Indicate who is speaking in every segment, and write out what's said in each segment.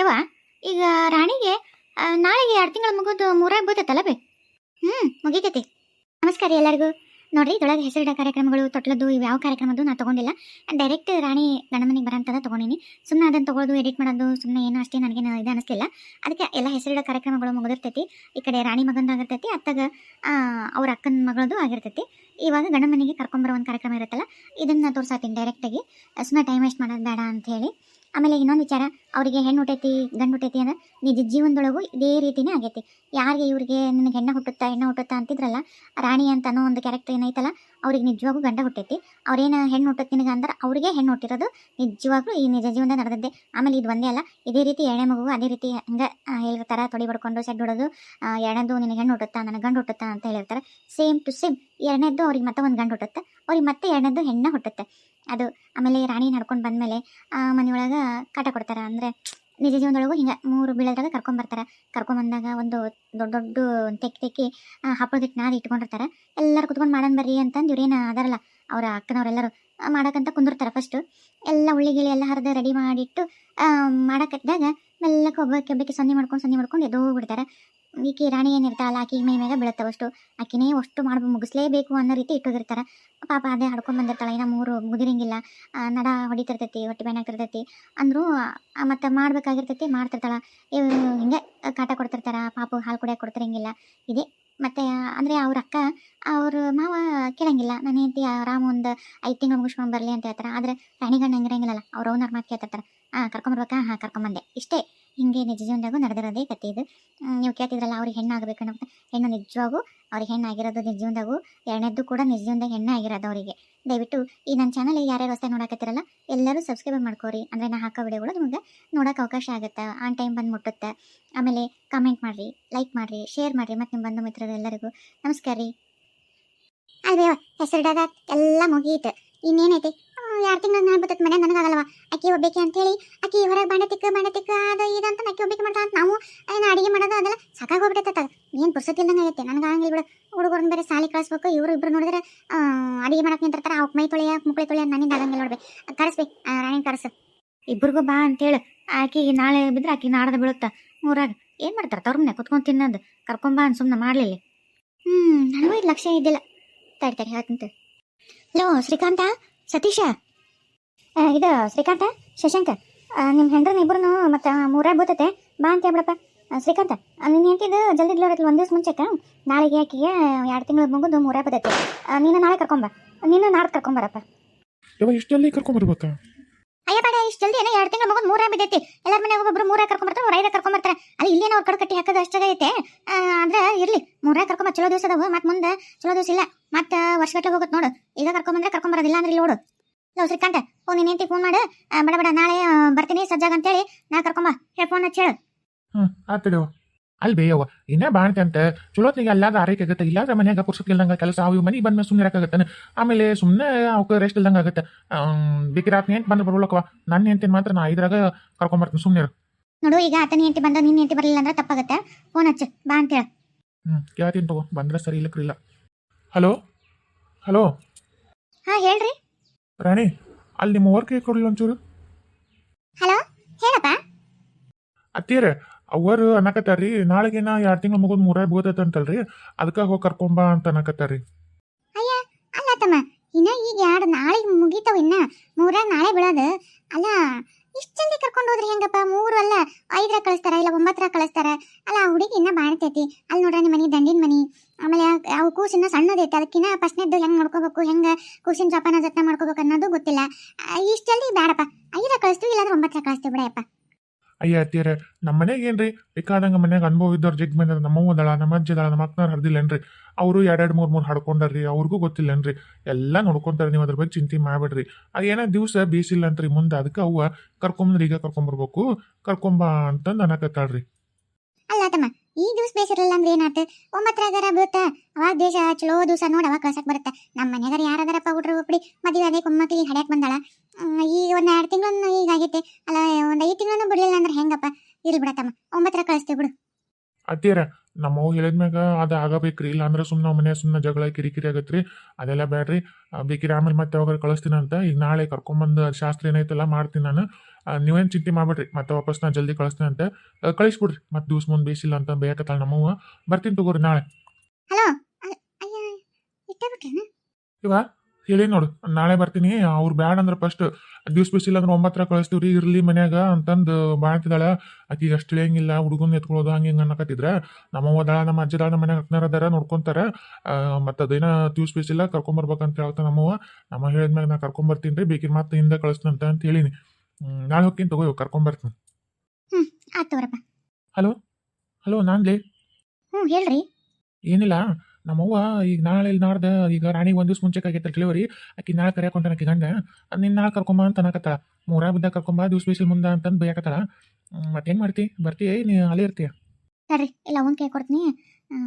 Speaker 1: ಯವ್ವ, ಈಗ ರಾಣಿಗೆ ನಾಳೆಗೆ ಎರಡು ತಿಂಗಳ ಮುಗಿದು ಮೂರಾಗ ಬೀಳ್ತೈತಲ್ಲ ಬೇ? ಹ್ಞೂ ಮುಗಿತೈತಿ. ನಮಸ್ಕಾರ ಎಲ್ಲರಿಗೂ. ನೋಡ್ರಿ ಇದೊಳಗೆ ಹೆಸರಿಡ ಕಾರ್ಯಕ್ರಮಗಳು, ತೊಟ್ಲದ್ದು ಇವು ಯಾವ ಕಾರ್ಯಕ್ರಮದ್ದು ನಾನು ತೊಗೊಂಡಿಲ್ಲ. ಡೈರೆಕ್ಟ್ ರಾಣಿ ಗಂಡ ಮನೆಗೆ ಬರೋಂಥದ್ದು ತೊಗೊಂಡಿನಿ. ಸುಮ್ಮನೆ ಅದನ್ನು ತೊಗೊಳೋದು ಎಡಿಟ್ ಮಾಡೋದು ಸುಮ್ಮನೆ ಏನು ಅಷ್ಟೇ ನನಗೆ ಇದು ಅನಿಸ್ತಿಲ್ಲ ಅದಕ್ಕೆ ಎಲ್ಲ ಹೆಸರಿಡ ಕಾರ್ಯಕ್ರಮಗಳು ಮುಗಿದಿರ್ತೈತಿ. ಈ ಕಡೆ ರಾಣಿ ಮಗಂದಾಗಿರ್ತೈತಿ, ಅತ್ತಾಗ ಅವ್ರ ಅಕ್ಕನ ಮಗಳದು ಆಗಿರ್ತೈತಿ. ಇವಾಗ ಗಂಡ ಮನೆಗೆ ಕರ್ಕೊಂಬರೋ ಒಂದು ಕಾರ್ಯಕ್ರಮ ಇರುತ್ತಲ್ಲ, ಇದನ್ನು ತೋರ್ಸಾತೀನಿ ಡೈರೆಕ್ಟಾಗಿ ಸುಮ್ಮನೆ ಟೈಮ್ ವೇಸ್ಟ್ ಮಾಡೋದು ಬೇಡ ಅಂತ ಹೇಳಿ. ಆಮೇಲೆ ಇನ್ನೊಂದು ವಿಚಾರ, ಅವರಿಗೆ ಹೆಣ್ಣು ಹುಟ್ಟೈತಿ, ಗಂಡು ಹುಟ್ಟೈತಿ ಅಂದ್ರೆ ನಿಜ ಜೀವನದೊಳಗೂ ಇದೇ ರೀತಿನೇ ಆಗೈತಿ. ಯಾರಿಗೆ ಇವ್ರಿಗೆ ನಿನಗೆ ಹೆಣ್ಣು ಹುಟ್ಟುತ್ತಾ ಹೆಣ್ಣು ಹುಟ್ಟುತ್ತಾ ಅಂತಿದ್ರಲ್ಲ, ರಾಣಿ ಅಂತ ಅನ್ನೋ ಒಂದು ಕ್ಯಾರೆಕ್ಟರ್ ಏನೈತಲ್ಲ, ಅವ್ರಿಗೆ ನಿಜವಾಗೂ ಗಂಡ ಹುಟ್ಟೈತಿ. ಅವ್ರೇನು ಹೆಣ್ಣು ಹುಟ್ಟುತ್ತೆ ನಿನಗೆ ಅಂದ್ರೆ ಅವ್ರಿಗೆ ಹೆಣ್ಣು ಹುಟ್ಟಿರೋದು ನಿಜವಾಗ್ಲೂ ಈ ನಿಜ ಜೀವನದ ನಡೆದಿದ್ದೆ. ಆಮೇಲೆ ಇದು ಒಂದೇ ಅಲ್ಲ, ಇದೇ ರೀತಿ ಎಣ್ಣೆ ಮಗು, ಅದೇ ರೀತಿ ಹಂಗೆ ಹೇಳಿರ್ತಾರೆ ತೊಡಿ ಬಡ್ಕೊಂಡು ಸೆಡ್ ಹೊಡೋದು ಎರಡನೇದು ನಿನಗೆ ಹೆಣ್ಣು ಹುಟ್ಟುತ್ತಾ ನನಗೆ ಗಂಡು ಹುಟ್ಟುತ್ತಾ ಅಂತ ಹೇಳಿರ್ತಾರೆ. ಸೇಮ್ ಟು ಸೇಮ್ ಎರಡನೇದು ಅವ್ರಿಗೆ ಮತ್ತೆ ಒಂದು ಗಂಡು ಹುಟ್ಟುತ್ತೆ, ಅವ್ರಿಗೆ ಮತ್ತೆ ಎರಡನೇದು ಹೆಣ್ಣು ಹುಟ್ಟುತ್ತೆ. ಅದು ಆಮೇಲೆ ರಾಣಿ ನಡ್ಕೊಂಡು ಬಂದಮೇಲೆ ಮನೆಯೊಳಗೆ ಕಾಟ ಕೊಡ್ತಾರೆ. ಅಂದರೆ ನಿಜ ಜೀವನದೊಳಗೂ ಹಿಂಗೆ ಮೂರು ಬೀಳದಾಗ ಕರ್ಕೊಂಬರ್ತಾರೆ ಕರ್ಕೊಂಬಂದಾಗ ಒಂದು ದೊಡ್ಡ ದೊಡ್ಡ ತೆಕ್ಕಿ ತೆಕ್ಕಿ ಹಪ್ಪಳದಿಟ್ಟು ನಾದಿ ಇಟ್ಕೊಂಡಿರ್ತಾರೆ. ಎಲ್ಲರೂ ಕುತ್ಕೊಂಡು ಮಾಡೋಣ ಬರ್ರಿ ಅಂತಂದು ಇವ್ರೇನು ಅದಾರಲ್ಲ, ಅವರ ಅಕ್ಕನವರೆಲ್ಲರೂ ಮಾಡೋಕ್ಕಂತ ಕುಂದಿರ್ತಾರೆ ಫಸ್ಟು ಎಲ್ಲ ಉಳ್ಳಿ ಗಿಳಿ ಎಲ್ಲ ಹರಿದು ರೆಡಿ ಮಾಡಿಟ್ಟು ಮಾಡೋಕ್ಕಿದ್ದಾಗ ಮೆಲ್ಲಕ್ಕೆ ಒಬ್ಬಕ್ಕೆ ಒಬ್ಬಕ್ಕೆ ಸೊನ್ನೆ ಮಾಡ್ಕೊಂಡು ಸೊನ್ನೆ ಮಾಡ್ಕೊಂಡು ಎದೋ ಬಿಡ್ತಾರೆ ಈಕಿ ರಾಣಿ ಏನಿರ್ತಾಳಲ್ಲ ಆಕಿ ಮೈ ಮ್ಯಾಗ ಬೀಳತ್ತವಷ್ಟು ಆಕಿನೇ ಅಷ್ಟು ಮಾಡಿ ಮುಗಿಸ್ಲೇಬೇಕು ಅನ್ನೋ ರೀತಿ ಇಟ್ಟೋಗಿರ್ತಾರೆ. ಪಾಪ ಅದೇ ಹಡ್ಕೊಂಡ್ ಬಂದಿರ್ತಾಳೆ, ಇನ್ನ ಮೂರು ಮುಗಿರಂಗಿಲ್ಲ ನಡ ಹೊಡಿತಿರ್ತೈತಿ, ಹೊಟ್ಟೆ ಬ್ಯಾನ್ ಆಗ್ತಿರ್ತೈತಿ ಅಂದರೂ ಮತ್ತು ಮಾಡ್ಬೇಕಾಗಿರ್ತೈತಿ, ಮಾಡ್ತಿರ್ತಾಳೆ. ಇವ್ರು ಹಿಂಗೆ ಕಾಟ ಕೊಡ್ತಿರ್ತಾರೆ, ಪಾಪ ಹಾಲು ಕುಡಿಯೋಕೆ ಕೊಡ್ತಿರಂಗಿಲ್ಲ. ಇದೆ, ಮತ್ತು, ಅಂದರೆ ಅವ್ರ ಅಕ್ಕ, ಅವ್ರ ಮಾವ ಕೇಳಂಗಿಲ್ಲ. ನನ್ನ ಹೆಂಡತಿ ಆರಾಮ ಒಂದು ಐದು ತಿಂಗಳು ಮುಗಿಸ್ಕೊಂಡು ಬರಲಿ ಅಂತ ಹೇಳ್ತಾರೆ. ಆದರೆ ರಾಣಿಗಣ್ಣ ಹಂಗಿರಂಗಿಲ್ಲಲ್ಲ, ಅವ್ರ ಓನರ್ ಮಾತು ಕೇಳ್ತಿರ್ತಾರೆ. ಹಾಂ ಕರ್ಕೊಂಬರ್ಬೇಕಾ ಹಾಂ ಕರ್ಕೊಂಬಂದೆ ಇಷ್ಟೇ. ಹಿಂಗೆ ನಿಜ ಜೀವನದಾಗೂ ನಡೆದಿರೋದೇ ಕತೆ ಇದು. ನೀವು ಕೇಳ್ತಿದ್ರಲ್ಲ, ಅವ್ರಿಗೆ ಹೆಣ್ಣು ಆಗಬೇಕು ಅನ್ನೋ ಹೆಣ್ಣು ನಿಜವಾಗೂ ಅವ್ರಿಗೆ ಹೆಣ್ಣು ಆಗಿರೋದು ನಿಜ ಜೀವನದಾಗೂ, ಎರಡನೇದ್ದು ಕೂಡ ನಿಜ ಜೀವನದಾಗ ಹೆಣ್ಣು ಆಗಿರೋದು ಅವರಿಗೆ. ದಯವಿಟ್ಟು ಈ ನನ್ನ ಚಾನಲ್ ಯಾರ್ಯಾರು ಹೊಸ ನೋಡಕತ್ತಿರಲ್ಲ, ಎಲ್ಲರೂ ಸಬ್ಸ್ಕ್ರೈಬ್ ಮಾಡ್ಕೋರಿ. ಅಂದರೆ ನಾ ಹಾಕೋ ವಿಡಿಯೋಗಳು ನಿಮಗೆ ನೋಡೋಕೆ ಅವಕಾಶ ಆಗುತ್ತೆ? ಆನ್ ಟೈಮ್ ಬಂದು ಮುಟ್ಟುತ್ತೆ? ಆಮೇಲೆ ಕಮೆಂಟ್ ಮಾಡಿರಿ ಲೈಕ್ ಮಾಡಿರಿ ಶೇರ್ ಮಾಡಿರಿ ಮತ್ತು ನಿಮ್ಮ ಬಂಧು ಮಿತ್ರರು ಎಲ್ಲರಿಗೂ. ನಮಸ್ಕಾರ ರೀ. ಅದೇ ಹೆಸರಿಡೋದ ಎಲ್ಲ ಮುಗೀತು. ಇನ್ನೇನೈತಿ? ಎರಡು ತಿಂಗಳು ನಾನು ಬರ್ತೈತೆ ಮನೆ ನನಗಾಗಲ್ಲವ ಅಕ್ಕಿ ಅಂತ ಹೇಳಿ ಅಕ್ಕಿ ಹೊರಗೆ ಬಾಂಡೆ ತಿಕ್ಕ ಬಾಂಡೆ ತಿಕ್ಕ, ಅದು ಇದು ಅಂತ ಅಕ್ಕಿ ಒಬ್ಬೇಕೆ ಮಾಡ್ತಾ ಅಂತ ನಾವು ಏನು ಅಡಿಗೆ ಮಾಡೋದು ಅದೆಲ್ಲ ಸಾಕಾಗೋಗ್ಬಿಟ್ಟೈತೆ ಏನು ಪುರ್ಸತ್ತಿಲ್ದಂಗೆ ಆಗೈತೆ. ನನಗೆ ಆಗಂಗಿಲ್ಲ ಬಿಡು. ಹುಡುಗರನ್ನ ಬೇರೆ ಸಾಲಿ ಕಳಿಸ್ಬೇಕು, ಇವರು ಇಬ್ರು ನೋಡಿದ್ರೆ ಅಡಿಗೆ ಮಾಡಕ್ಕೆ ನಿಂತಿರ್ತಾರೆ, ಅವ್ಕೆ ಮೈ ತೊಳೆಯ ಮುಕ್ಳಿ ತೊಳೆಯ, ನನ್ನಿಂದ ಆಗಂಗಿಲ್ಲ ನೋಡ್ಬೇಕು ಕರೆಸ್ಬಿ ರಾಣಿ ಕರ್ಸು? ಇಬ್ರಿಗೂ ಬಾ ಅಂತ ಹೇಳಿ ಆಕಿಗೆ ನಾಳೆ ಬಿದ್ರೆ ಆಕಿ ನಾಡ್ದು ಬೀಳುತ್ತಾ ಊರಾಗ. ಏನು ಮಾಡ್ತಾರೆ? ತವ್ರ ಮನೆ ಕುತ್ಕೊಂಡು ತಿನ್ನೋದು. ಕರ್ಕೊಂಬಾ ಅನ್ ಸುಮ್ಮನೆ ಮಾಡಲಿಲ್ಲ. ಹ್ಞೂ ನನಗೂ ಇದು ಲಕ್ಷ್ಯ ಇದ್ದಿಲ್ಲ. ತಡಿ ತಡಿ ಹೇಳ್ತಂತ ಹಲೋ, ಶ್ರೀಕಾಂತ, ಸತೀಶ. ಇದು ಶ್ರೀಕಾಂತ ಶಶಾಂಕ. ನಿಮ್ಮ ಹೆಂಡ್ರನ್ನ ಇಬ್ಬರು ಮತ್ತು ಮೂರೇ ಬೂತೈತೆ ಬಾ ಅಂತ ಹೇಳ್ಬಿಡಪ್ಪ. ಶ್ರೀಕಾಂತ ನಿನ್ನ ಹೆಂಡತಿದು ಜಲ್ದಿ ಇಲ್ಲೋಡತ್ಲಿ ಒಂದು ದಿವಸ ಮುಂಚೆಕ ನಾಳೆಗೆ ಆಕಿಗೆ ಎರಡು ತಿಂಗಳು ಮುಗಿದು ಮೂರೇ ಬದೈತೆ ನೀನು ನಾಳೆ ಕರ್ಕೊಂಬ. ನೀನು ನಾಳೆ ಕರ್ಕೊಂಬರಪ್ಪ.
Speaker 2: ಇಷ್ಟು ಜಲ್ದಿ ಕರ್ಕೊಂಬರ್ಬೇಕ
Speaker 1: ಅಯ್ಯ ಬೇಡ ಇಷ್ಟು ಜಲ್ದಿ ಏನೋ ಎರಡು ತಿಂಗಳು ಮುಗಿದು ಮೂರಾಗ ಬಿದ್ದೈತಿ ಎಲ್ಲರ ಮನೆಗೆ ಒಬ್ಬೊಬ್ರು ಮೂರಾಗ ಕರ್ಕೊಂಬರ್ತಾರೆ ಮೂರು ಐದಾಗ ಕರ್ಕೊಂಬರ್ತಾರೆ. ಅಲ್ಲಿ ಇಲ್ಲೇನೋ ಅವ್ರ ಕಡೆ ಕಟ್ಟಿ ಹಾಕೋದು ಅಷ್ಟಾಗೈತೆ ಅಂದ್ರೆ ಇರ್ಲಿ ಮೂರಾಗ ಕರ್ಕೊಂಬ ಚಲೋ ದಿವಸ ಅದಾವ. ಮತ್ತೆ ಮುಂದೆ ಚಲೋ ದಿವಸ ಇಲ್ಲ. ಮತ್ತೆ ವರ್ಷಗಟ್ಟಲೆ ಹೋಗುತ್ತೆ ನೋಡು. ಈಗ ಕರ್ಕೊಂಬಂದ್ರೆ ಕರ್ಕೊಂಬರೋದಿಲ್ಲ ಅಂದ್ರೆ ಇಲ್ಲಿ ನೋಡು ಲೋ ಶ್ರೀಕಾಂತ ಓ ನಿನ್ನ ಹೆಂಡತಿ ಫೋನ್ ಮಾಡು. ಬೇಡ ಬಡ ನಾಳೆ ಬರ್ತೀನಿ ಸಜ್ಜಾಗ ಅಂತೇಳಿ ನಾ ಕರ್ಕೊಂಬ. ಹೇಳಿ ಫೋನ್ ಹಚ್ಚಿ ಹೇಳು.
Speaker 2: ಹ್ಞೂ ಆತಡವ ಅಲ್ಲಿ ಬೇಯವ್ವ ಇನ್ನೇ ಬಾಣ್ತೆ ಅಂತ. ಚಲೋತ್ನಿಗೆ ಅಲ್ಲಾದ ಆರೈಕೆ ಆಗುತ್ತೆ. ಇಲ್ಲಾಂದ್ರೆ ಮನ್ಯಾಗ ಪುರ್ಸಕ್ಕಿಲ್ದಂಗೆ ಕೆಲಸ ಅವು ಮನೆಗೆ ಬಂದ್ಮೇಲೆ ಸುಮ್ಮನೆ ಇರಕ್ಕಾಗತ್ತೆ ಆಮೇಲೆ ಸುಮ್ಮನೆ ಅವಕ್ಕೆ ರೆಸ್ಟ್ ಇಲ್ದಂಗೆ ಆಗುತ್ತೆ. ಬೇಕಿರ ನೀ ಹೆಂಟ್ ಬಂದ್ರೆ ಬರ್ಬೇಕವ ನನ್ನ ಹೆಂಡ್ತಿನ ಮಾತ್ರ ನಾ ಇದ್ರಾಗ ಕರ್ಕೊಂಬರ್ತೀನಿ ಸುಮ್ಮನೆ
Speaker 1: ನೋಡು ಈಗ ಆತನ ಹೆಂಡತಿ ಬಂದ ನಿನ್ನ ಹೆಂಡತಿ ಬರಲಿಲ್ಲ ಅಂದ್ರೆ ತಪ್ಪಾಗತ್ತೆ. ಫೋನ್ ಹಚ್ಚು ಬಾ ಅಂತ ಹೇಳು.
Speaker 2: ಹ್ಞೂ ಕೇಳ್ತೀನಿ ತಗೋ. ಬಂದ್ರೆ ಸರಿ ಇಲ್ಲಕ್ರಿಲ್ಲ ಹಲೋ? ಹಲೋ?
Speaker 1: ಹಾಂ ಹೇಳ್ರಿ.
Speaker 2: ರಾಣಿ ಅಲ್ಲಿ ನಿಮ್ಮ ವರ್ಕ್ ಕೊಡಲಿಲ್ಲ ಒಂಚೂರು?
Speaker 1: ಹಲೋ ಹೇಳಪ್ಪ.
Speaker 2: ಅತ್ತೀರ ಅವರು ಅನ್ನಕತ್ತಾರ್ರಿ ನಾಳೆಗೆ ನಾ ಎರಡು ತಿಂಗಳು ಮುಗೋದು ಮೂರೇ ಬೋದೈತೆ ಅಂತಲ್ರಿ ಅದಕ್ಕೆ ಹೋಗಿ ಕರ್ಕೊಂಬಾ ಅಂತ ಅನ್ನಕತ್ತಾರ್ರಿ.
Speaker 1: ಅಯ್ಯ ಅಲ್ಲ ತಮ್ಮ ಇನ್ನ ಈಗ ಎರಡು ನಾಳೆ ಮುಗಿತಾವ ಇನ್ನ ಮೂರ ನಾಳೆ ಬಿಡೋದು ಅಲ್ಲ ಇಷ್ಟು ಜಲ್ದಿ ಕರ್ಕೊಂಡು ಹೋದ್ರೆ ಹೆಂಗಪ್ಪ? ಮೂರು ಅಲ್ಲ, ಐದರ ಕಳಿಸ್ತಾರ ಇಲ್ಲ ಒಂಬತ್ತರ ಕಳಿಸ್ತಾರ? ಅಲ್ಲ, ಆ ಹುಡುಗಿ ಇನ್ನ ಬಾಣ್ತೈತಿ. ಅಲ್ಲಿ ನೋಡ್ರ ನಿಮ್ಮ ಮನೆ ದಂಡಿನ ಮನಿ. ಆಮೇಲೆ ಅವು ಕೂಸಿನ ಸಣ್ಣದೈತಿ ಅದಕ್ಕಿನ್ನ ಫಸ್ಟ್ನೇದ್ದು ಹೆಂಗ್ ನೋಡ್ಕೋಬೇಕು ಹೆಂಗ ಕೂಸಿನ ಜೋಪಾನ ಜತನ ಮಾಡ್ಕೋಬೇಕು ಅನ್ನೋದು ಗೊತ್ತಿಲ್ಲ. ಇಷ್ಟು ಜಲ್ದಿ ಬೇಡಪ್ಪ. ಐದರ ಕಳಿಸ್ತೀವಿ, ಇಲ್ಲಾಂದ್ರೆ ಒಂಬತ್ತರ ಕಳಿಸ್ತೀವಿ ಬಿಡಪ್ಪ
Speaker 2: ಅಯ್ಯ ಅತ್ತೀರ ನಮ್ಮ ಮನೆಗೆ ಏನ್ರಿ? ಬೇಕಾದಂಗ ಮನ್ಯಾಗ ಅನುಭವ ಇದ್ದವ್ರು ಜಗ್ ಮನೆ ನಮ್ಮವ್ವ ದಳ ನಮ್ಮ ಅಜ್ಜಿ ದಳ ನಮ್ಮ ಅಕ್ಕನವ್ರು ಹರಿದಿಲ್ಲೇನ್ರಿ ಅವರು ಎರಡೆರಡು ಮೂರು ಮೂರು ಹಾಡ್ಕೊಂಡ್ರಿ ಅವ್ರಿಗೂ ಗೊತ್ತಿಲ್ಲೇನ್ರಿ ಎಲ್ಲ ನೋಡ್ಕೊಂತಾರೆ ನೀವು ಅದ್ರ ಬಗ್ಗೆ ಚಿಂತೆ ಮಾಡ್ಬೇಡ್ರಿ. ಏನೋ ದಿವಸ ಬೀಸಿಲ್ಲ ಅಂತ್ರಿ ಮುಂದೆ ಅದಕ್ಕೆ ಅವ್ವ ಕರ್ಕೊಂಬಂದ್ರಿ ಈಗ ಕರ್ಕೊಂಬರ್ಬೇಕು, ಕರ್ಕೊಂಬಾ ಅಂತಂದು ಅನ್ನಕತ್ತಾಳ್ರಿ
Speaker 1: ಅಲ್ಲ ತಮ್ಮ, ಈ ದಿವಸ ಬೇಸಿರಲ್ಲ ಅಂದ್ರೆ ಏನಾತ? ಒಂಬತ್ತರಾಗರ ಬೀಳ್ತ? ಅವಾಗ ದೇಶ ಚಲೋ ದಿವಸ ನೋಡಿ, ಅವಾಗ ಕಳ್ಸಕ್ ಬರುತ್ತೆ? ನಮ್ಮ ಮನೆಗಾರ ಯಾರಾದಾರಪ್ಪ ಹುಡ್ರು, ಒಪ್ಪಡಿ? ಮದುವೆ ಅದೇ ಕೊಮ್ಮಕ್ಕಿ ಹಡ್ಯಾಕ್ ಬಂದಾಳ. ಈಗ ಒಂದು ಎರಡು ತಿಂಗಳನ್ನು ಈಗ ಆಗೈತೆ. ಅಲ್ಲ ಒಂದು ಐದು ತಿಂಗಳನ್ನು ಬಿಡಲಿಲ್ಲ ಅಂದ್ರೆ ಹೆಂಗಪ್ಪ? ಇರ್ಲಿ ಬಿಡತ್ತಮ್ಮ. ಒಂಬತ್ತರ ಕಳಿಸ್ತೀವಿ ಬಿಡು.
Speaker 2: ಅತ್ತೀರ ನಮ್ಮವ್ ಹೇಳಿದ್ಮ್ಯಾಗ ಅದು ಆಗಬೇಕ್ರಿ. ಇಲ್ಲ ಅಂದ್ರೆ ಸುಮ್ಮನೆ ಮನೆ ಸುಮ್ಮನೆ ಜಗಳ ಕಿರಿಕಿರಿ ಆಗತ್ರಿ. ಅದೆಲ್ಲ ಬೇಡ್ರಿ ಬೇಕಿರಿ ಆಮೇಲೆ ಮತ್ತೆ ಯಾವಾಗ ಕಳಿಸ್ತೀನಿ ಅಂತ ಈಗ ನಾಳೆ ಕರ್ಕೊಂಬಂದು ಶಾಸ್ತ್ರ ಏನೈತಲ್ಲ ಮಾಡ್ತೀನಿ ನಾನು. ನೀವೇನು ಚಿಂತೆ ಮಾಡ್ಬೇಡ್ರಿ. ಮತ್ತೆ ವಾಪಸ್ ನಾ ಜಲ್ದಿ ಕಳಿಸ್ತೀನಿ ಅಂತ. ಕಳಿಸ್ಬಿಡ್ರಿ. ಮತ್ತೆ ದಿವ್ಸ ಮುಂದೆ ಬೇಸಿಲ್ಲ ಅಂತ ಬೇಕತ್ತಲ್ಲ ನಮ್ಮವ್ವ ಬರ್ತೀನಿ ತಗೋರಿ ನಾಳೆ.
Speaker 1: ಹಲೋ
Speaker 2: ಇವ ಹೇಳಿ ನೋಡು ನಾಳೆ ಬರ್ತೀನಿ. ಅವ್ರು ಬ್ಯಾಡ ಅಂದ್ರೆ ಫಸ್ಟ್ ದಿವ್ಸ ಬಿಸಿಲ್ಲ ಅಂದ್ರೆ ಒಂಬತ್ತರ ಕಳಿಸ್ತೀವ್ರಿ ಇರ್ಲಿ ಮನ್ಯಾಗ ಅಂತಂದು ಬಾಳ್ತಿದಾಳ ಆಕಿಗೆ ಅಷ್ಟು ಇಳಿಯಂಗಿಲ್ಲ ಹುಡುಗನ್ ಎತ್ಕೊಳ್ಳೋದು ಹಂಗೆ ಹಿಂಗೆ ಅನ್ನಕತ್ತಿದ್ರ. ನಮ್ಮ ಓದಾಳ ನಮ್ಮ ಅಜ್ಜದಾಳ ನಮ್ಮ ಮನ್ಯಾಗ ಅಕ್ನಾರ ಅದಾರ ನೋಡ್ಕೊಂತಾರ. ಮತ್ತು ಅದೇನ ದಿವ್ಸ ಬಿಸಿಲ್ಲ ಅಂತ ಹೇಳ್ತಾ ನಮ್ಮವ್ವ ನಮ್ಮ ಹೇಳಿದ್ಮ್ಯಾಗ ನಾ ಕರ್ಕೊಂಬರ್ತೀನಿ ರೀ ಬೇಕಿನ ಮತ್ತೆ ಹಿಂದೆ ಕಳಿಸ್ತಂತ ಅಂತ ಹೇಳಿನಿ. ನಾಳೆ ಹೋಗ್ತೀನಿ ತಗೋ ಕರ್ಕೊಂಬರ್ತೀನಿ. ಹಲೋ? ಹಲೋ ನಾನ್ಲಿ?
Speaker 1: ಹ್ಞೂ ಹೇಳ್ರಿ.
Speaker 2: ಏನಿಲ್ಲ. ನಮ್ಮವ್ವ ಈಗ ನಾಳೆ ಇಲ್ಲಿ ನಾಡ್ದ ಈಗ ರಾಣಿಗೆ ಒಂದು ದಿವ್ಸ ಮುಂಚೆ ಆಗೈತೆ ಡೆಲಿವರಿ ಆಕಿ ನಾಳೆ ಕರೆಯಕೊಂತಾನ ಆಕಿ ಗಂಡ ನಿನ್ನ ನಾಳೆ ಕರ್ಕೊಂಬ ಅಂತ ಅನ್ನಕತ್ತಾಳ. ಮೂರ ಬಿದ್ದ ಕರ್ಕೊಂಬ ದಿವ್ಸ ಬಿಸಿಲ್ ಮುಂದೆ ಅಂತಂದು ಮತ್ತೆ ಮತ್ತೇನು ಮಾಡ್ತಿ? ಬರ್ತಿ ನೀ ಅಲ್ಲೇ ಇರ್ತೀಯ
Speaker 1: ಸರಿ ಇಲ್ಲ ಅವ್ನ ಕೈ ಕೊಡ್ತೀನಿ.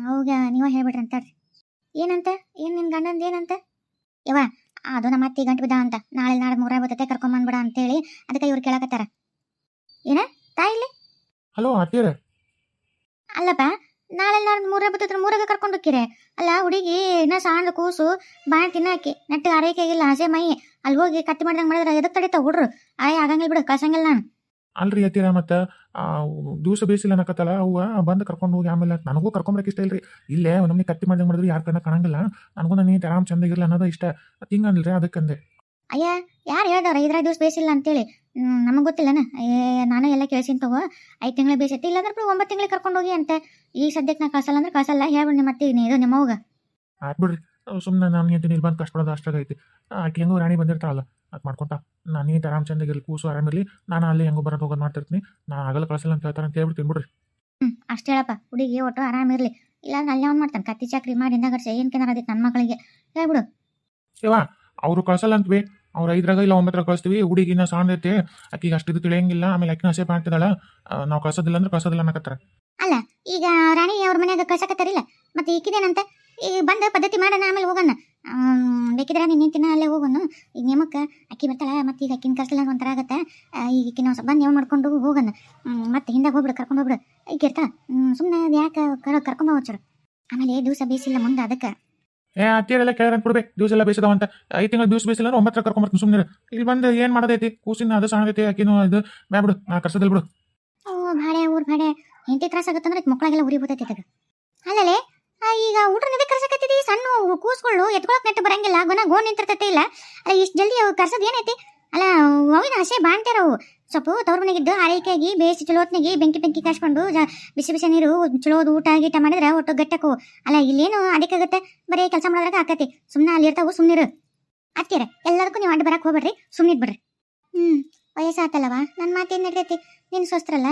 Speaker 1: ಅವಾಗ ನೀವ ಹೇಳ್ಬಿಡ್ರಿ ಅಂತಾರ್ರಿ ಏನಂತ? ಏನು ನಿನ್ನ ಗಂಡಂದು ಏನಂತ? ಯವ್ವ ಅದು ನಮ್ಮ ಅತ್ತಿ ಗಂಟು ಬಿದ್ದ ಅಂತ. ನಾಳೆ ನಾಳೆ ಮೂರ ಬರ್ತೈತೆ ಕರ್ಕೊಂಬಂದ್ಬಿಡ ಅಂತೇಳಿ ಅದಕ್ಕೆ ಇವ್ರು ಕೇಳಕತ್ತಾರ. ಏನ ತಾಯಿಲಿ
Speaker 2: ಹಲೋ ಅತ್ತಿಯರ.
Speaker 1: ಅಲ್ಲಪ್ಪ ನಾಳೆ ನಾನು ಮೂರ ಬತ್ತತ್ರ ಮೂರಾಗ ಕರ್ಕೊಂಡು ಹೋಕ್ಕಿರೆ ಅಲ್ಲ ಹುಡುಗಿ ಇನ್ನ ಸಣ್ಣ ಕೂಸು ಬಾಣ ತಿನ್ನಾಕಿ ನೆಟ್ಟ ಆರೈಕೆಗಿಲ್ಲ ಆಸೆ ಮೈ ಅಲ್ಲಿ ಹೋಗಿ ಕತ್ತಿ ಮಾಡ್ದಂಗೆ ಮಾಡಿದ್ರೆ ಎದಕ್ಕೆ ತಡಿತಾವ ಹುಡ್ರು? ಆಯ್ ಆಗಂಗಿಲ್ಲ ಬಿಡು ಕಳ್ಸಂಗಿಲ್ಲ ನಾನು.
Speaker 2: ಅಲ್ರಿ ಅತ್ತೀರ ಮತ್ತು ದಿವಸ ಬೇಸಿಲ್ಲ ಅನ್ನಕತ್ತಲ್ಲ ಅವ್ವ ಬಂದು ಕರ್ಕೊಂಡು ಹೋಗಿ ಆಮೇಲೆ ನನಗೂ ಕರ್ಕೊಂಬರಕ್ಕೆ ಇಷ್ಟ ಇಲ್ರಿ. ಇಲ್ಲೇ ನಮಗೆ ಕತ್ತಿ ಮಾಡ್ದಂಗೆ ಮಾಡಿದ್ರು ಯಾರು ಕಣ್ಣ ಕಾಣಂಗಿಲ್ಲ. ನನಗೂ ನಾನು ಆರಾಮ್ ಚಂದಾಗಿರಲ್ಲ ಅನ್ನೋದು ಇಷ್ಟ. ಹಿಂಗೆ ಅನ್ರಿ ಅದಕ್ಕಂದೆ
Speaker 1: ಅಯ್ಯ ಯಾರು ಹೇಳ್ದವ್ರ ಐದ್ರ ದಿವಸ ಬೇಸಿಲ್ಲ ಅಂತೇಳಿ? ನಮಗೆ ಗೊತ್ತಿಲ್ಲನ? ಅಯ್ಯ ನಾನು ಎಲ್ಲ ಕೇಳಿಸಿನ ತಗೋ ಐದು ತಿಂಗಳು ಬೇಸೈತಿ ಇಲ್ಲಾಂದ್ರೆ ಒಂಬತ್ತು ತಿಂಗಳಿಗೆ ಕರ್ಕೊಂಡು ಹೋಗಿ ಅಂತ. ಈಗ ಸದ್ಯಕ್ಕೆ ನಾ ಕಳ್ಸಲ್ಲ ಅಂದ್ರೆ ಕಾಸಲ್ಲ ಹೇಳ್ಬಿಡಿ ನಿಮ್ಮ ಮತ್ತೆ ಇದು ನಿಮ್ಮ ಅವ್ಗ
Speaker 2: ಆಗ್ಬಿಡ್ರಿ ಬಿಡ್ರಿ. ಸುಮ್ಮನೆ ನಾನು ಹೇಳ್ತೀನಿ ಇಲ್ಲಿ ಬಂದು ಕಷ್ಟಪಡೋದು ಅಷ್ಟಾಗೈತಿ ಆಕೆ ಹೆಂಗೋ ರಾಣಿ ಬಂದಿರ್ತಾಳಲ್ಲ ಅದು ಮಾಡ್ಕೊಂತ. ನಾನು ನೀಟ್ ಆರಾಮ್ ಇಲ್ಲಿ ಕೂಸು ಆರಾಮಿರಲಿ ನಾನು ಅಲ್ಲಿ ಹೆಂಗೋ ಬರೋದು ಹೋಗೋದು ಮಾಡ್ತಿರ್ತೀನಿ. ನಾನು ಆಗಲ್ಲ ಕಳ್ಸಲ್ಲ ಅಂತ ಹೇಳ್ತಾರೆ ಅಂತ ಹೇಳ್ಬಿಡ್ತೀನಿ ಬಿಡ್ರಿ
Speaker 1: ಹ್ಞೂ ಅಷ್ಟು ಹೇಳಪ್ಪ. ಹುಡುಗಿ ಒಟ್ಟು ಆರಾಮಿರಲಿ ಇಲ್ಲ ಅಂದ್ರೆ ಅಲ್ಲಿ ಅವ್ನು ಮಾಡ್ತಾನೆ. ಕತ್ತಿ ಚಾಕ್ರಿ ಮಾಡಿ ಹಿಂದಾಗಡ್ಸಿ. ಏನು ಕೆನಾರದಿತ್ತು ನನ್ನ ಮಕ್ಕಳಿಗೆ ಹೇಳ್ಬಿಡು.
Speaker 2: ಏವಾ ಅವರು ಕಳ್ಸಲ್ಲ ಅಂತ್ವಿ. ಅವ್ರು ಐದ್ರಾಗ ಇಲ್ಲ ಒಂಬತ್ತರ ಕಳಿಸ್ತೀವಿ, ಹುಡುಗಿನ ಸಾಂದೈತೆ, ಆಕಿಗೆ ಅಷ್ಟು ಇದು ತಿಳಿಯಂಗಿಲ್ಲ, ಆಮೇಲೆ ಆಕಿನ ಹಸೆ ಮಾಡ್ತಿದ್ದಾಳ ನಾವು ಕಳ್ಸೋದಿಲ್ಲ ಅಂದ್ರೆ ಕಳ್ಸೋದಿಲ್ಲ ಅನ್ನಕತ್ತಾರ.
Speaker 1: ಅಲ್ಲ, ಈಗ ರಾಣಿ ಅವ್ರ ಮನ್ಯಾಗ ಕಳ್ಸಕತ್ತಾರಿಲ್ಲ? ಮತ್ತೆ ಈಕಿದೇನಂತ? ಈಗ ಬಂದ ಪದ್ಧತಿ ಮಾಡೋಣ, ಆಮೇಲೆ ಹೋಗೋಣ. ಬೇಕಿದ್ರೆ ನೀನು ತಿನ್ನ ಅಲ್ಲೇ ಹೋಗೋಣ ಈಗ ನೇಮಕ್ಕೆ ಅಕ್ಕಿ ಬರ್ತಾಳೆ, ಮತ್ತೆ ಈಗ ಅಕ್ಕಿನ ಕಳ್ಸಲ್ಲ ಒಂಥರ ಆಗತ್ತೆ? ಈಗ ಈಕಿನ ನಾವು ಬಂದು ನೇಮ ಮಾಡ್ಕೊಂಡು ಹೋಗೋಣ. ಮತ್ತೆ ಹಿಂದಾಗ ಹೋಗ್ಬಿಡು, ಕರ್ಕೊಂಡು ಹೋಗ್ಬಿಡು. ಈಗ ಇರ್ತಾ ಸುಮ್ಮನೆ ಯಾಕೆ ಕರ್, ಕರ್ಕೊಂಡು ಹೋಗ್ಚರು ಆಮೇಲೆ ದಿವಸ ಬೇಸಿಲ್ಲ ಮುಂದೆ ಅದಕ್ಕೆ.
Speaker 2: ಏ ಅತ್ತಿಯರೆಲ್ಲ ಕೇಳ್ಯಾರ ಕೊಡ್ಬೇ ದಿವಸ ಎಲ್ಲ ಬೇಸದವ ಅಂತ. ಐದು ತಿಂಗಳು ದಿವಸ ಬೇಸಿಲ್ಲ ಅಂದ್ರೆ ಒಂಬತ್ತರ ಕರ್ಕೊಂಬರ್ತೀನಿ ಸುಮ್ಮನೆ ಇಲ್ಲಿ ಬಂದು ಏನು ಮಾಡೋದೈತಿ ಕೂಸಿನ ಅದು ಸಾಣದೈತಿ ಆಕಿನೂ ಇದು. ಬ್ಯಾ ಬಿಡು, ನಾ ಕರ್ಸದಲ್ ಬಿಡು.
Speaker 1: ಓ, ಭಾಡೆ, ಊರ್ ಭಾಡೆ. ಹೆಂಡತಿ ತ್ರಾಸ ಆಗತ್ತಂದ್ರೆ ಮಕ್ಕಳಿಗೆಲ್ಲ ಉರಿ ಬರ್ತೈತಿ ಅದು ಅಲ್ಲಲೇ ಈಗ ಎದಕ್ಕೆ ಕರ್ಸಕತ್ತಿದಿ? ಸಣ್ಣ ಕೂಸ್ಗಳು ಎತ್ಕೊಳಕ್ ನೆಟ್ಟು ಬರಂಗಿಲ್ಲ ಗೊನ ಗೋ ನಿಂತಿರ್ತೈತೆ ಇಲ್ಲ. ಅಲ್ಲ ಇಷ್ಟು ಜಲ್ದಿ ಕರ್ಸೋದು ಏನೈತಿ ಅಲ್ಲ ಅವಿನ ಹಸೆ ಬಾಣ್ತಾರವು ಸ್ವಲ್ಪ ತವ್ರ ಮನೆಗಿದ್ದು ಆರೈಕೆಯಾಗಿ ಬೇಯಿಸಿ ಚಲೋತ್ನಾಗಿ ಬೆಂಕಿ ಬೆಂಕಿ ಕಾಸ್ಕೊಂಡು ಬಿಸಿ ಬಿಸಿ ನೀರು ಚಲೋದು ಊಟ ಗೀಟ ಮಾಡಿದ್ರೆ ಒಟ್ಟು ಗಟ್ಟಕು ಅಲ್ಲ, ಇಲ್ಲೇನು ಆಗುತ್ತೆ ಬರೀ ಕೆಲಸ ಮಾಡೋದ್ರಾಗ ಆಕತಿ. ಸುಮ್ಮನೆ ಅಲ್ಲಿ ಇರ್ತಾವು ಸುಮ್ಮನಿರು ಅತ್ತಿರ ಎಲ್ಲದಕ್ಕೂ ನೀವು ಅಡ್ಡ ಬರಕ್ಕೆ ಹೋಗ್ಬೇಡ್ರಿ ಸುಮ್ಮನೆ ಬಿಡ್ರಿ ಹ್ಞೂ ವಯಸ್ಸಾತಲ್ಲವ? ನನ್ನ ಮಾತೇನು ನಡಿತೈತಿ ನೀನು ಸ್ವಸ್ತ್ರಲ್ಲ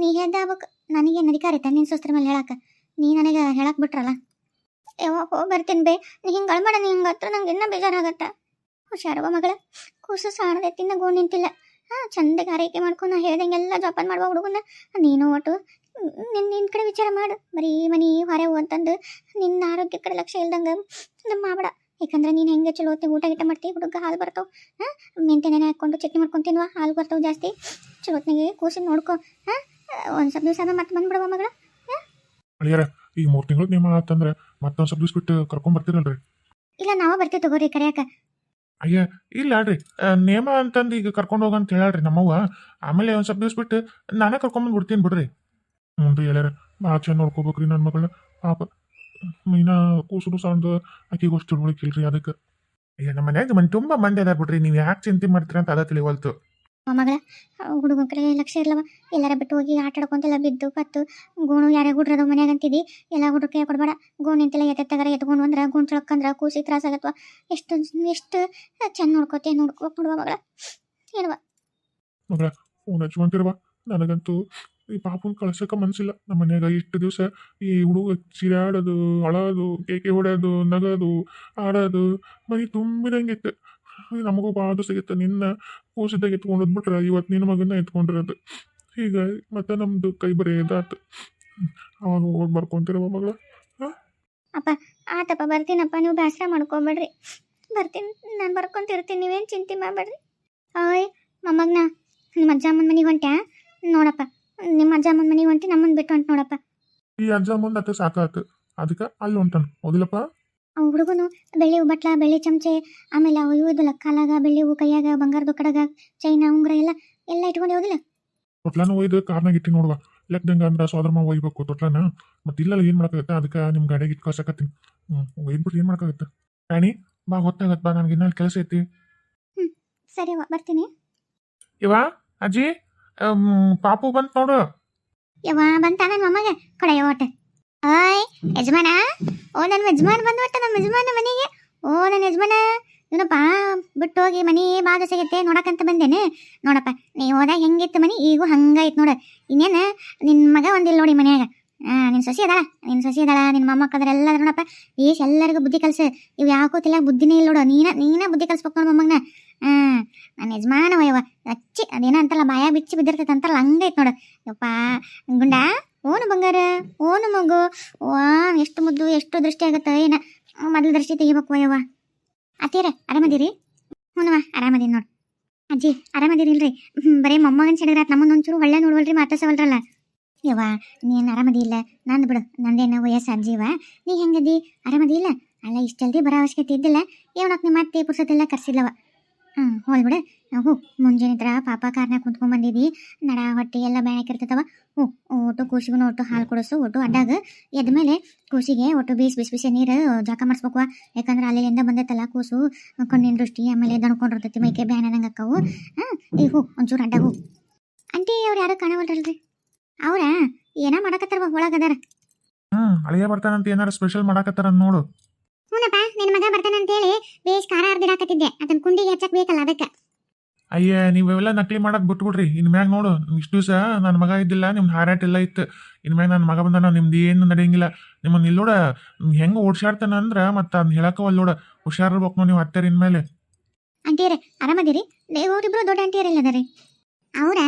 Speaker 1: ನೀ ಹೇಳ್ದಾಗ್ಬೇಕು ನನಗೇನು ಅಧಿಕಾರ ಐತೆ? ನಿನ್ನ ಸ್ವಸ್ತ್ರ ಮೇಲೆ ಹೇಳಕ್ಕೆ ನೀ ನನಗೆ ಹೇಳಕ್ ಬಿಟ್ರಲ್ಲ? ಯಾವಾಗ ಹೋಗಿ ಬರ್ತೀನಿ ಬೇ. ನೀ ಹಿಂಗೆ ಅಳ್ಬೇಡ, ನೀ ಹಿಂಗೆ ಹತ್ರ ನಂಗೆ ಇನ್ನೂ ಬೇಜಾರಾಗತ್ತ? ಹುಷಾರವ ಮಗಳ? ಕೂಸು ಸಾಣದೈತಿ ಇನ್ನ ಗೋ ನಿಂತಿಲ್ಲ. ಹಾಂ ಚಂದಗೆ ಆರೈಕೆ ಮಾಡ್ಕೊಂಡು ನಾ ಹೇಳ್ದಂಗೆಲ್ಲ ಜೋಪಾನ ಮಾಡುವ ಹುಡುಗನ ನೀನು ಒಟ್ಟು ನಿನ್ನ ನಿನ್ನ ಕಡೆ ವಿಚಾರ ಮಾಡು. ಬರೀ ಮನಿ ಹೊರೆ ಅಂತಂದು ನಿನ್ನ ಆರೋಗ್ಯ ಕಡೆ ಲಕ್ಷ್ಯ ಇಲ್ದಂಗೆ ನಮ್ಮ ಯಾಕಂದ್ರೆ ನೀನು ಹೆಂಗೆ ಚಲೋ ಹೊತ್ತಿಗೆ ಊಟ ಗೀಟ ಮಾಡ್ತಿ? ಹುಡುಗ ಹಾಲು ಬರ್ತಾವ. ಹಾಂ ನೆನೆ ಹಾಕ್ಕೊಂಡು ಚಟ್ನಿ ಮಾಡ್ಕೊಂಡು ತಿನ್ನುವ ಹಾಲು ಬರ್ತಾವ ಜಾಸ್ತಿ. ಚಲೋತ್ನಾಗೆ ಕೂಸಿ ನೋಡ್ಕೊ. ಹಾಂ ಒಂದು ಸ್ವಲ್ಪ ದಿವಸ ಮತ್ತೆ ಬಂದ್ಬಿಡವ ಮಗಳ.
Speaker 2: ಅಳಿಯರ ಈ ಮೂರು ತಿಂಗಳು ನಿಮ್ಮ ಮತ್ತೊಂದು ಸ್ವಲ್ಪ ದಿವ್ಸ ಬಿಟ್ಟು ಕರ್ಕೊಂಡ್ ಬರ್ತೀರಲ್ರಿ?
Speaker 1: ಇಲ್ಲ ನಾವ ಬರ್ತೀವಿ ತಗೋರಿ ಕರೆಯಕ.
Speaker 2: ಅಯ್ಯ ಇಲ್ಲ ಆ, ನೇಮ ಅಂತಂದು ಈಗ ಕರ್ಕೊಂಡು ಹೋಗಂತ ಹೇಳಾಳ್ರಿ ನಮ್ಮವ್ವ. ಆಮೇಲೆ ಒಂದು ಸ್ವಲ್ಪ ದಿವ್ಸ ಬಿಟ್ಟು ನಾನೇ ಕರ್ಕೊಂಬಂದು ಬಿಡ್ತೀನಿ ಬಿಡ್ರಿ. ಹ್ಞೂ ರೀ ಎಲ್ಲಾರ ಭಾಳ ಚಂದ ನೋಡ್ಕೋಬೇಕ್ರಿ ನನ್ನ ಮಗಳು ಪಾಪ ಮೀನಾ ಕೂಸು ಸಣ್ಣದು ಆಕಿಗೆ ಅಷ್ಟು ತಿಳುವಳಿಕೆ ಇಲ್ರಿ ಅದಕ್ಕೆ. ಅಯ್ಯ ನಮ್ಮ ಮನ್ಯಾಗ ಮನೆ ತುಂಬ ಮಂದಿ ಅದಾರ ಬಿಡ್ರಿ. ನೀವು ಯಾಕೆ ಚಿಂತೆ ಮಾಡ್ತೀರ ಅಂತ ಅದ ತಿಳಿವಲ್ತು.
Speaker 1: ಮಗಳ ಹುಡುಗನ ಕಡೆ ಲಕ್ಷ್ಯ ಇರ್ಲವ. ಎಲ್ಲಾರ ಬಿಟ್ಟು ಹೋಗಿ ಆಟ ಆಡ್ಕೊಂತೆಲ್ಲ ಬಿದ್ದು ಕತ್ತು. ಗೋಣು ಯಾರೇ ಗುಡ್ರದ ಮನ್ಯಾಗ ಅಂತಿದ್ದಿ ಎಲ್ಲ ಹುಡುಗ ಕೈ ಕೊಡ್ಬೇಡ. ಗೋಣ್ ನಿಂತೆಲ್ಲ ಎತ್ತೆತ್ತಗಾರ ಎತ್ಕೊಂಡು ಅಂದ್ರ, ಗೋಣ್ ಚಳಕಂದ್ರ ಕೂಸಿ ತ್ರಾಸ ಆಗತ್ವ. ಎಷ್ಟು ಎಷ್ಟು ಚಂದ ನೋಡ್ಕೋತೆ ನೋಡ್ಕೋ ಕೊಡುವ ಮಗಳ. ಏನವ
Speaker 2: ಫೋನ್ ಹಚ್ಕೊಂತಿರವ. ನನಗಂತೂ ಈ ಪಾಪನ್ ಕಳ್ಸಕ್ಕೆ ಮನ್ಸಿಲ್ಲ. ನಮ್ಮ ಮನ್ಯಾಗ ಇಷ್ಟು ದಿವಸ ಈ ಹುಡುಗ ಚಿರಾಡೋದು, ಅಳೋದು, ಕೇಕೆ ಹೊಡೆಯೋದು, ನಗೋದು ಆಡೋದು ಮನೆ ತುಂಬಿದಂಗಿತ್ತು. ನಮಗೂ ಭಾಳ ಸಿಗುತ್ತೆ. ನಿನ್ನ ಕೂಸಿದ್ದಾಗ ಎತ್ಕೊಂಡು ಬಿಟ್ರೆ ಇವತ್ತು ನಿನ್ನ ಮಗನ ಎತ್ಕೊಂಡಿರೋದು. ಈಗ ಮತ್ತೆ ನಮ್ದು ಕೈ ಬರೀ ಇದಾತು. ಅವಾಗ ಹೋಗಿ ಬರ್ಕೊಂತಿರವ ಮಗಳ.
Speaker 1: ಆತಪ್ಪ ಬರ್ತೀನಪ್ಪ ನೀವು ಬೇಸರ ಮಾಡ್ಕೊಬೇಡ್ರಿ. ಬರ್ತೀನಿ ನಾನು ಬರ್ಕೊಂತಿರ್ತೀನಿ ನೀವೇನು ಚಿಂತೆ ಮಾಡಬೇಡ್ರಿ. ಓಯ್ ಮೊಮ್ಮಗನ ನಿಮ್ಮ ಅಜ್ಜಮ್ಮನ ಮನೆಗೆ ಹೊಂಟ್ಯಾ? ನೋಡಪ್ಪ ನಿಮ್ಮ ಅಜ್ಜಮ್ಮನ ಮನೆಗೆ ಹೊಂಟಿ ನಮ್ಮನ್ನು ಬಿಟ್ಟು ಹೊಂಟು ನೋಡಪ್ಪ.
Speaker 2: ಈ ಅಜ್ಜ ಅಮ್ಮನ ಸಾಕಾತು. ಅದಕ್ಕೆ ಅಲ್ಲಿ ಹೊಂಟನು. ಹೌದಿಲ್ಲಪ್ಪ?
Speaker 1: ಅವ್ ಹುಡುಗನು ಬೆಳ್ಳಿ ಬಟ್ಲಾ ಬೆಳ್ಳಿ ಚಮಚೆ ಆಮೇಲೆ ಅವು ಇವು ಇದಲ್ಲ ಕಾಲಾಗ ಬೆಳ್ಳಿ ಹೂ ಕೈಯಾಗ ಬಂಗಾರದ ಕಡಗ ಚೈನ ಉಂಗ್ರ ಎಲ್ಲ ಎಲ್ಲ ಇಟ್ಕೊಂಡು ಹೋಗಿಲ್ಲ?
Speaker 2: ತೊಟ್ಲನ ಒಯ್ದು ಕಾರ್ನಾಗ ಇಟ್ಟು ನೋಡುವ. ಲೆಕ್ಕದಂಗ ಅಂದ್ರೆ ಸೋದರಮ್ಮ ಒಯ್ಬೇಕು ತೊಟ್ಲನ ಮತ್ತೆ ಇಲ್ಲ ಏನು ಮಾಡೋಕ್ಕಾಗತ್ತೆ? ಅದಕ್ಕೆ ನಿಮ್ಮ ಗಾಡಿಗೆ ಇಟ್ಟು ಕಳ್ಸಕತ್ತೀನಿ ಹ್ಞೂ ಒಯ್ದ್ಬಿಟ್ರೆ ಏನು ಮಾಡೋಕ್ಕಾಗತ್ತೆ? ರಾಣಿ ಬಾ ಹೊತ್ತಾಗತ್ತೆ ಬಾ ನನಗೆ ಇನ್ನೂ ಕೆಲಸ ಐತಿ.
Speaker 1: ಸರಿ ಅವ್ವ, ಬರ್ತೀನಿ.
Speaker 2: ಇವ ಅಜ್ಜಿ ಪಾಪು ಬಂತ ನೋಡು.
Speaker 1: ಯವ್ವ ಬಂತ ನನ್ನ ಮೊಮ್ಮಗ ಕೊಡ ಒಟ್ಟ. ಓಯ್, ಯಜಮಾನ. ಓ ನನ್ನ ಯಜಮಾನ್ ಬಂದ್ಬಿಟ್ಟ ನಮ್ಮ ಯಜಮಾನ ಮನೆಗೆ. ಓ ನನ್ನ ಯಜಮಾನ. ಏನಪ್ಪ ಬಿಟ್ಟು ಹೋಗಿ ಮನೆ ಬಾಗ ಸಿಗುತ್ತೆ, ನೋಡಕ್ಕಂತ ಬಂದೇನೆ. ನೋಡಪ್ಪ, ನೀ ಹೋದಾಗ ಹೆಂಗಿತ್ತು ಮನೆ? ಈಗೂ ಹಂಗಾಯ್ತು ನೋಡು. ಇನ್ನೇನು? ನಿನ್ನ ಮಗ ಒಂದಿಲ್ಲ ನೋಡಿ ಮನ್ಯಾಗ. ಆ ನಿನ್ನ ಸೊಸಿ ಅದಾಳ? ನಿನ್ನ ಸೊಸಿ ಅದಾಳ? ನಿನ್ನ ಮೊಮ್ಮಕ್ಕದ್ರೆಲ್ಲ ನೋಡಪ್ಪ ಏಸ್ ಎಲ್ಲರಿಗೂ ಬುದ್ಧಿ ಕಲ್ಸು. ಇವು ಯಾಕೋ ತಿಲ್ಲ ಬುದ್ಧಿನೇ ಇಲ್ಲ ನೋಡು. ನೀನ ನೀನ ಬುದ್ಧಿ ಕಲ್ಸ್ಬೇಕು ನೋಡು ಮೊಮ್ಮಗನ. ಹಾ ನನ್ನ ಯಜಮಾನ ವಯವ ಅಚ್ಚಿ, ಅದೇನಂತಲ್ಲ ಬಾಯ ಬಿಚ್ಚಿ ಬಿದ್ದಿರ್ತೈತೆ ಅಂತಲ್ಲ ಹಂಗೈತೆ ನೋಡು. ಯಪ್ಪ ಗುಂಡ. ಓನು ಬಂಗಾರ ಓನು ಮಗು. ವಾ, ಎಷ್ಟು ಮುದ್ದು, ಎಷ್ಟು ದೃಷ್ಟಿ ಆಗತ್ತೆ ಏನ. ಮೊದಲ ದೃಷ್ಟಿ ತೆಗಿಬೇಕು ಯವ್ವ ಅತ್ತೀರ ಆರಾಮದಿರಿ? ಹ್ಞೂನವ್ವ ಆರಾಮದೀನಿ ನೋಡು. ಅಜ್ಜಿ, ಆರಾಮದಿರಿಲ್ರಿ? ಬರೀ ಮೊಮ್ಮಗನ್ ನಮ್ಮನ್ನ ಒಂಚೂರು ಒಳ್ಳೆ ನೋಡ್ವಲ್ರಿ ಮಾತಾಡ್ಸವಲ್ರಲ್ಲ ಯವ್ವ, ನೀನು ಆರಾಮದಿ ಇಲ್ಲ? ನಂದು ಬಿಡು ನಂದೇನು ವಯಸ್ಸು ಅಜ್ಜಿವ ನೀ ಹೆಂಗದಿ? ಆರಾಮದಿ ಇಲ್ಲ? ಅಲ್ಲ ಇಷ್ಟು ಜಲ್ದಿ ಬರೋ ಅವಶ್ಯಕತೆ ಇದ್ದಿಲ್ಲ. ಏನಕ್ಕೆ ನಿಮ್ಮ ಅತ್ತೆ ಪುರ್ಸತ್ತೆಲ್ಲ ಕರ್ಸಿಲ್ಲವ ಹ್ಞೂ ಹೋಲ್ ಬಿಡ. ಹ್ಞೂ ಮುಂಜಾನೆ ಇದ್ರ ಪಾಪ ಕಾರ್ನಾಗ ಕುಂತ್ಕೊಂಡ್ ಬಂದಿದ್ದಿ. ನಡ ಹೊಟ್ಟೆ ಎಲ್ಲ ಬ್ಯಾಣಕಿರ್ತದವ ಹ್ಞೂ ಒಟ್ಟು ಕೂಸಿಗೂ ಒಟ್ಟು ಹಾಲು ಕೊಡಿಸು ಒಟ್ಟು ಅಡ್ಡಾಗ. ಎದ್ದ ಮೇಲೆ ಕೂಸಿಗೆ ಒಟ್ಟು ಬೀಸ್ ಬಿಸಿ ಬಿಸಿ ನೀರು ಜಾಕ ಮಾಡಿಸ್ಬೇಕು ಯಾಕಂದ್ರೆ ಅಲ್ಲಿಂದ ಬಂದೈತಲ್ಲ ಕೂಸು. ಕಣ್ಣಿನ ದೃಷ್ಟಿ ಆಮೇಲೆ ದಣ್ಕೊಂಡಿರ್ತೈತಿ ಮೈಕೆ ಬ್ಯಾನದಂಗೆ ಅಕ್ಕವು. ಹಾಂ ಈ ಹೂ ಒಂಚೂರು ಅಡ್ಡ ಹೂ. ಅಂಟಿ ಅವ್ರು ಯಾರು ಕಾಣವಲ್ರಲ್ರಿ ಅವ್ರ? ಏನ ಮಾಡಕತ್ತಾರ ಒಳಗದಾರ
Speaker 2: ಹ್ಞೂ ಅಳಿಯ ಬರ್ತಾನಂತ ಏನಾರು ಸ್ಪೆಷಲ್ ಮಾಡಕತ್ತಾರ ನೋಡು.
Speaker 1: ಹ್ಞೂನಪ್ಪ ನಿನ್ನ ಮಗ ಬರ್ತಾನಂತೇಳಿ ಬೇಸ್ ಖಾರ ಅರ್ದಿಡಾಕತ್ತಿದ್ದೆ ಅದನ್ನ ಕುಂಡಿಗೆ ಹಚ್ಚಕ್ ಬೇಕಲ್ಲ ಅದಕ್ಕೆ.
Speaker 2: ಅಯ್ಯ ನೀವೆಲ್ಲ ನಕಲಿ ಮಾಡಕ್ ಬಿಟ್ಬಿಡ್ರಿ. ಇನ್ ಮ್ಯಾಗ ನೋಡು ಇಷ್ಟು ದಿವಸ ನನ್ನ ಮಗ ಇದ್ದಿಲ್ಲ ನಿಮ್ಮ ಹಾರಾಟ ಎಲ್ಲ ಇತ್ತು. ಇನ್ ಮ್ಯಾಗ ನನ್ನ ಮಗ ಬಂದಾನ ನಿಮ್ದು ಏನು ನಡೆಯಂಗಿಲ್ಲ. ನಿಮ್ಮನ್ನ ಇಲ್ಲೋಡ ಹೆಂಗೆ ಓಡ್ಸಾಡ್ತಾನ ಅಂದ್ರ ಮತ್ತೆ ಅದ್ನ ಹೇಳಕ್ಕವಲ್ಲ ನೋಡ ಹುಷಾರಿರ್ಬೇಕು ನೋಡಿ ನೀವು ಅತ್ತೇರಿ ಇನ್ಮೇಲೆ
Speaker 1: ಅಂತೀರಿ ಆರಾಮದಿರಿ? ಇವ್ರಿಬ್ರು ದೊಡ್ಡ ಅಂಟಿಯರೆಲ್ಲ ಅದಾರಿ ಅವ್ರ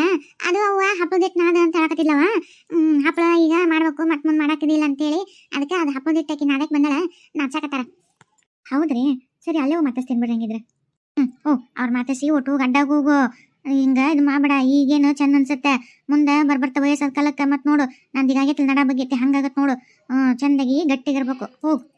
Speaker 1: ಅದು ಅವ್ವ ಹಪ್ಪದಿಟ್ಟು ನಾದ ಅಂತ ಹೇಳಕತ್ತಿಲ್ಲವ ಹಪ್ಪಳ ಈಗ ಮಾಡ್ಬೇಕು ಮತ್ ಮುಂದ್ ಮಾಡಾಕಿದಿಲ್ಲ ಅಂತೇಳಿ. ಅದಕ್ಕೆ ಅದು ಹಪ್ಪದಿಟ್ಟಾಕಿ ನಾದಕ್ಕೆ ಬಂದಳ ನಾಚಾಕತ್ತಾರ ಹೌದ್ರಿ? ಸರಿ, ಅಲ್ಲೇ ಮಾತಾಡ್ತೀನಿ ಬಿಡ್ರಿ ಹಂಗಿದ್ರೆ. ಹ್ಞೂ ಓ, ಅವ್ರ ಮಾತಾಡ್ಸಿ ಒಟ್ಟು ಗಡ್ಡಾಗ ಹೋಗು. ಹಿಂಗ ಇದು ಮಾಡ್ಬೇಡ, ಈಗೇನು ಚಂದ ಅನ್ಸುತ್ತೆ. ಮುಂದೆ ಬರ್ಬರ್ತ ವಯಸ್ಸಾದ ಕಾಲಕ್ಕೆ ಮತ್ತೆ ನೋಡು. ನಂದು ಈಗಾಗೈತಿ ನಡ ಬಗ್ಗೈತಿ ಹಂಗಾಗತ್ತೆ ನೋಡು. ಹ್ಞೂ ಚಂದಾಗಿ ಗಟ್ಟಿಗಿರ್ಬೇಕು. ಹೋಗ್.